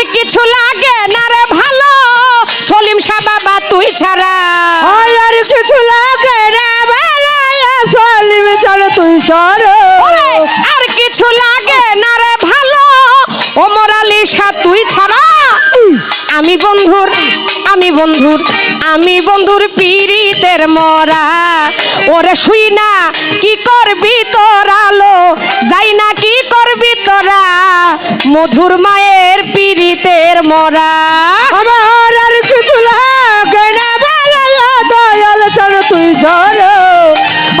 আর কিছু লাগে না রে ভালো? সলিম শাহ বাবা তুই ছাড়া। আর কিছু লাগে না ভালো? সলিম চল তুই ওরে, আর কিছু লাগে না রে ভালো? ওমর আলী শাহ তুই ছাড়া? আমি বন্ধুর আমি বন্ধুর আমি বন্ধুর পীড়িতের মরা। ওরে শুই না কি করবি তোর আলো? যাই না কি করবি তোরা? মধুর মায়ের পীড়িতের মরা। আমার আর কিছু লাগে না ভালো দয়াল চল তুই সর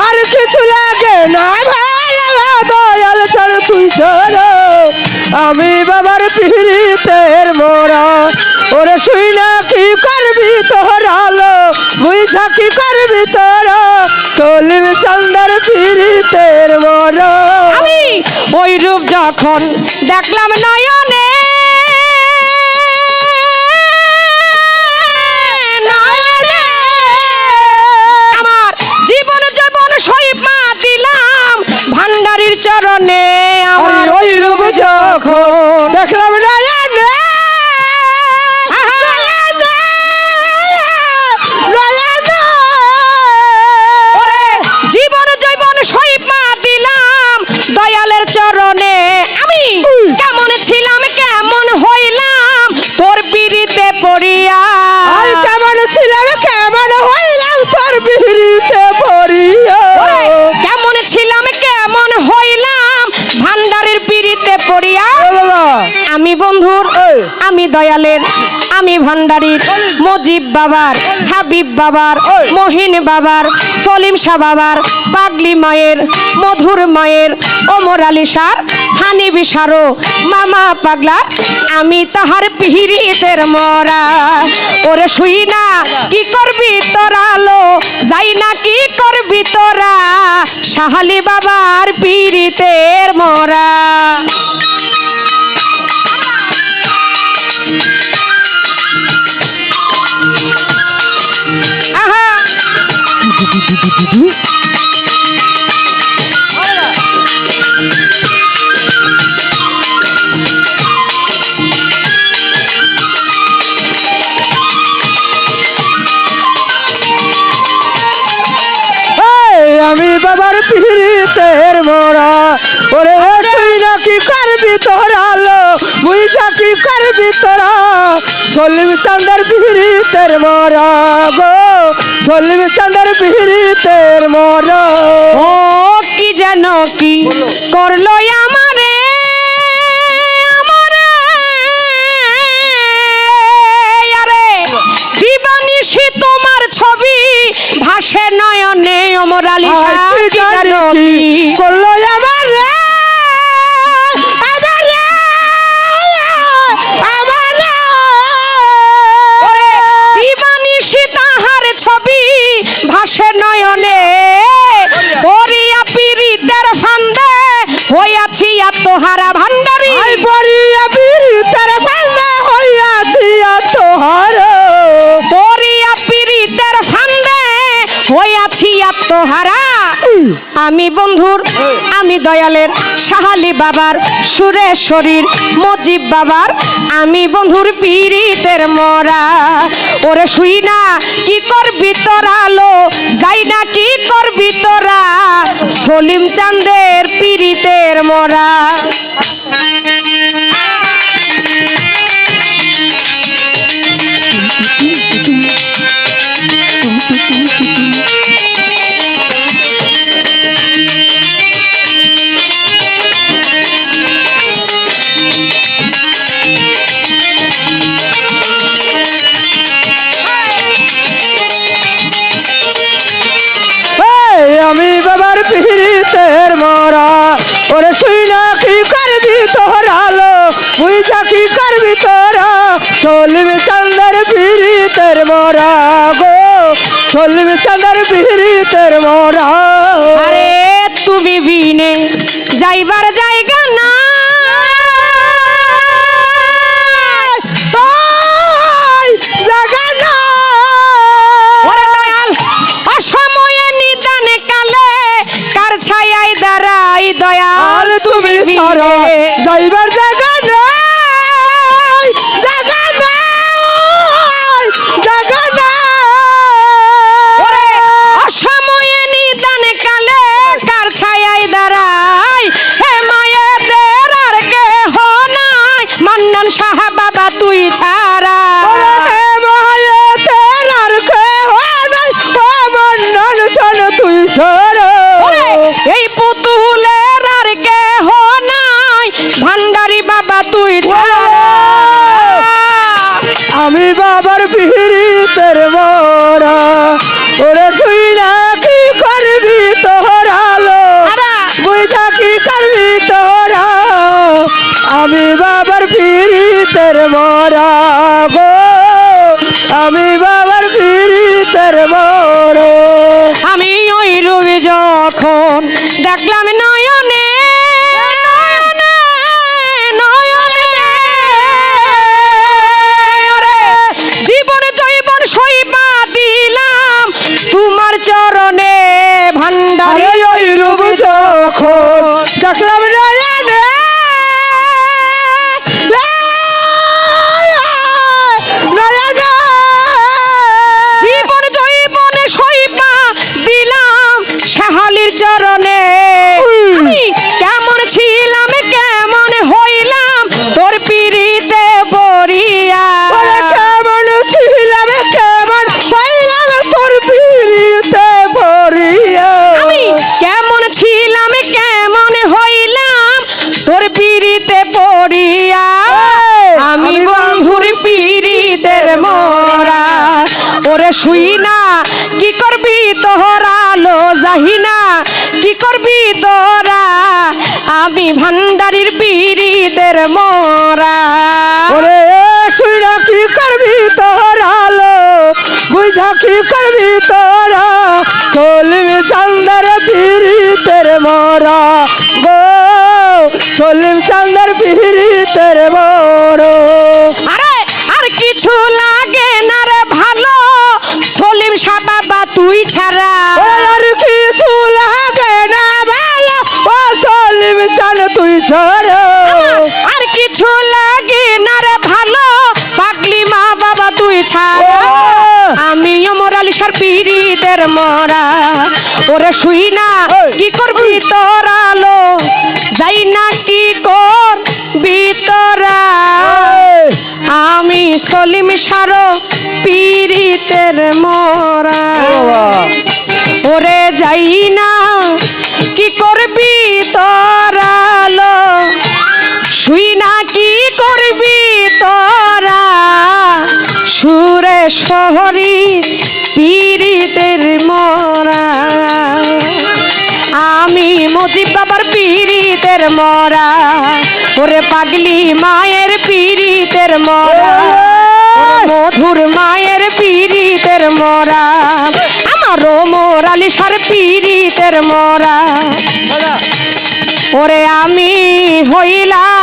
আর কিছু লাগে না ভালো দয়াল চল তুই সর আমি বাবার পিড়িতের মরা। ওরে শুই না কি করবি তোর আলো? বুঝা কি করবি তোর? চলিম চন্দার পিড়িতের মরা। আমি ওই রূপ যখন দেখলাম নয়নে আমি বন্ধুর আমি দয়ালের আমি ভান্ডারির মজিব বাবার হাবিব বাবার মহিন বাবার সলিম শাহ বাবার পাগলি মায়ের মধুর মায়ের ওমর আলী সার হানিবি সারো মামা পাগলা আমি তাহার পিহিরিতের মরা। ওরে শুই না কি করবি তোরা লো যাই না কি করবি তোরা? সাহালি বাবার পিরিতের মরা। করবি তোরা লো বুঝা কি করবি তোরা? চলিম চান্দার পিহরিতের মোরা গো। চলিম চান্দার পিহরিতের মোরা। ও কি যেন কি করল আমি বন্ধুর আমি দয়ালের সাহালি বাবার সুরে শরীর মজিব বাবার। আমি বন্ধুর পীড়িতের মরা। ওরে শুই না কি করবি তোরা লো যাই না কি করবি তোরা? সলিম চান্দের পীড়িতের মরা। তোরা, চলবে চলবি বিড়ি পিড়িতের মরা গো, চলবে চলবি বিড়ি পিড়িতের মরা। আরে তুমি বিনে যাইবার জায়গা বাবার পিড়িতের মরা। ওরে শুই না কি করবি তোরালো আরা, বুঝা কি করবি তোরা আমি বাবার পিড়িতের মরা গো। আমি বাবার পিড়িতের মরা। আমি ওই রবি যখন দেখলাম নয়নে যখন শুই না কি করবি তোহরা লো যাহি না কি করবি তোরা? আমি ভান্ডারির পিড়িদের মরা। ওরে শুইরা কি করবি তোরা? লো, বুঝা, কি করবি তোরা? তুই ছাড়া। আর কিছু লাগে না ভালো। ও চান তুই ছড়ো। আর কিছু লাগে না রে ভালো। পাগলি মা বাবা তুই ছাড়া! আমি অমর আলিশার পিড়িদের মরা। ওরে শুই না! কি করবি তোরা লো যাই না কি করবি তোরা। আমি সলিম সারো পিড়িতের মরা। মুজিব বাবার পীড়িতের মরা। ওরে পাগলি মায়ের পিড়ি পীড়িতের মরা। মধুর মায়ের পীড়িতের মরা। আমার আমারও পিড়ি পীড়িতের মরা। ওরে আমি হইলাম